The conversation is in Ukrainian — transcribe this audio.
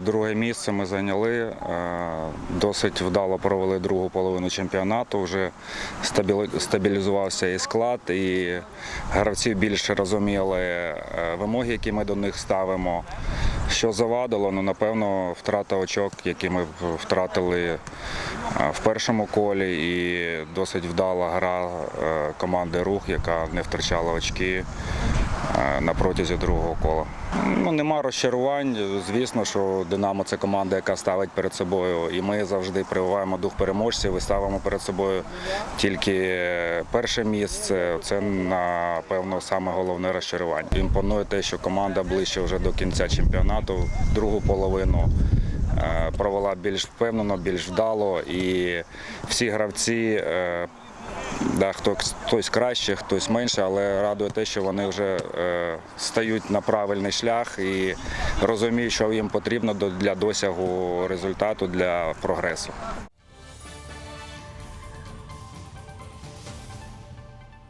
Друге місце ми зайняли. е, Досить вдало провели другу половину чемпіонату. Вже стабілізувався і склад, і гравці більше розуміли е, вимоги, які ми до них ставимо. Що завадило, ну напевно, втрата очок, які ми втратили е, в першому колі, і досить вдала гра команди Рух, яка не втрачала очки на протязі другого кола. Ну, нема розчарувань. Звісно, що Динамо це команда, яка ставить перед собою, і ми завжди прививаємо дух переможців і ставимо перед собою тільки перше місце. Це напевно саме головне розчарування. Імпонує те, що команда ближче вже до кінця чемпіонату, другу половину. е, Провела більш впевнено, більш вдало, і всі гравці е, Да, хтось краще, хтось менше, але радує те, що вони вже е, стають на правильний шлях і розуміють, що їм потрібно для досягу результату, для прогресу.